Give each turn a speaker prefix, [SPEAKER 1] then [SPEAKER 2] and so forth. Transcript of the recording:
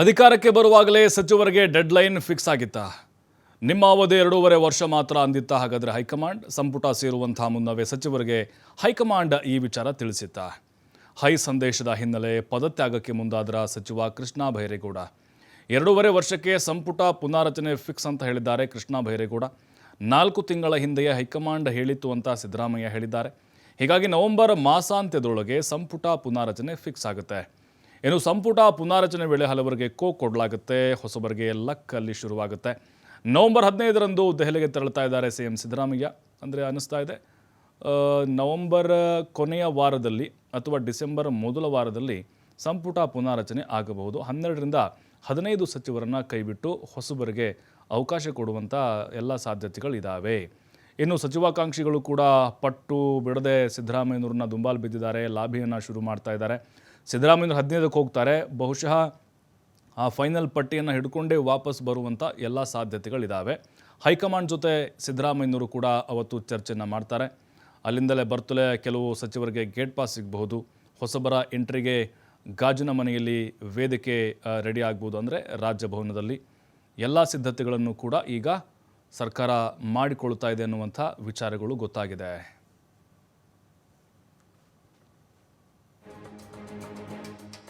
[SPEAKER 1] ಅಧಿಕಾರಕ್ಕೆ ಬರುವಾಗಲೇ ಸಚಿವರಿಗೆ dead line fix ಆಗಿತ್ತ. ನಿಮ್ಮ ಅವಧಿ ಎರಡೂವರೆ ವರ್ಷ ಮಾತ್ರ ಅಂದಿತ್ತ ಹಾಗಾದರೆ ಹೈಕಮಾಂಡ್? ಸಂಪುಟ ಸೇರುವಂತಹ ಮುನ್ನವೇ ಸಚಿವರಿಗೆ ಹೈಕಮಾಂಡ್ ಈ ವಿಚಾರ ತಿಳಿಸಿತ್ತ. ಹೈ ಸಂದೇಶದ ಹಿನ್ನೆಲೆ ಪದತ್ಯಾಗಕ್ಕೆ ಮುಂದಾದ್ರ ಸಚಿವ ಕೃಷ್ಣ ಬೈರೇಗೌಡ ಎರಡೂವರೆ ವರ್ಷಕ್ಕೆ ಸಂಪುಟ ಪುನಾರಚನೆ ಫಿಕ್ಸ್ ಅಂತ ಹೇಳಿದ್ದಾರೆ ಕೃಷ್ಣ ಬೈರೇಗೌಡ ನಾಲ್ಕು ತಿಂಗಳ ಹಿಂದೆಯೇ ಹೈಕಮಾಂಡ್ ಹೇಳಿತ್ತು ಅಂತ ಸಿದ್ದರಾಮಯ್ಯ ಹೇಳಿದ್ದಾರೆ. ಹೀಗಾಗಿ ನವೆಂಬರ್ ಮಾಸಾಂತ್ಯದೊಳಗೆ ಸಂಪುಟ ಪುನಾರಚನೆ ಫಿಕ್ಸ್ ಆಗುತ್ತೆ. ಇನ್ನು ಸಂಪುಟ ಪುನಾರಚನೆ ವೇಳೆ ಹಲವರಿಗೆ ಕೋ ಕೊಡಲಾಗುತ್ತೆ. ಹೊಸಬರಿಗೆ ಲಕ್ ಅಲ್ಲಿ ಶುರುವಾಗುತ್ತೆ. ನವೆಂಬರ್ ಹದಿನೈದರಂದು ದೆಹಲಿಗೆ ತೆರಳುತ್ತಾ ಇದ್ದಾರೆ ಸಿ ಎಂ ಸಿದ್ದರಾಮಯ್ಯ. ಅಂದರೆ ಅನ್ನಿಸ್ತಾ ಇದೆ. ನವೆಂಬರ್ ಕೊನೆಯ ವಾರದಲ್ಲಿ ಅಥವಾ ಡಿಸೆಂಬರ್ ಮೊದಲ ವಾರದಲ್ಲಿ ಸಂಪುಟ ಪುನಾರಚನೆ ಆಗಬಹುದು. ಹನ್ನೆರಡರಿಂದ ಹದಿನೈದು ಸಚಿವರನ್ನು ಕೈಬಿಟ್ಟು ಹೊಸಬರಿಗೆ ಅವಕಾಶ ಕೊಡುವಂಥ ಎಲ್ಲ ಸಾಧ್ಯತೆಗಳಿದ್ದಾವೆ ಇನ್ನು ಸಚಿವಾಕಾಂಕ್ಷಿಗಳು ಕೂಡ ಪಟ್ಟು ಬಿಡದೆ ಸಿದ್ದರಾಮಯ್ಯನವ್ರನ್ನ ದುಂಬಾಲು ಬಿದ್ದಿದ್ದಾರೆ. ಲಾಭಿಯನ್ನು ಶುರು ಮಾಡ್ತಾ ಇದ್ದಾರೆ. ಸಿದ್ದರಾಮಯ್ಯನವ್ರು ಹದಿನೈದಕ್ಕೆ ಹೋಗ್ತಾರೆ. ಬಹುಶಃ ಆ ಫೈನಲ್ ಪಟ್ಟಿಯನ್ನು ಹಿಡ್ಕೊಂಡೇ ವಾಪಸ್ ಬರುವಂಥ ಎಲ್ಲ ಸಾಧ್ಯತೆಗಳಿದ್ದಾವೆ ಹೈಕಮಾಂಡ್ ಜೊತೆ ಸಿದ್ದರಾಮಯ್ಯನವರು ಕೂಡ ಅವತ್ತು ಚರ್ಚೆಯನ್ನು ಮಾಡ್ತಾರೆ. ಅಲ್ಲಿಂದಲೇ ಬರ್ತಲೇ ಕೆಲವು ಸಚಿವರಿಗೆ ಗೇಟ್ ಪಾಸ್ ಸಿಗಬಹುದು. ಹೊಸಬರ ಎಂಟ್ರಿಗೆ ಗಾಜಿನ ಮನೆಯಲ್ಲಿ ವೇದಿಕೆ ರೆಡಿ ಆಗ್ಬೋದು ಅಂದರೆ ರಾಜ್ಯಭವನದಲ್ಲಿ ಎಲ್ಲ ಸಿದ್ಧತೆಗಳನ್ನು ಕೂಡ ಈಗ ಸರ್ಕಾರ ಮಾಡಿಕೊಳ್ತಾ ಇದೆ ಅನ್ನುವಂಥ ವಿಚಾರಗಳು ಗೊತ್ತಾಗಿದೆ.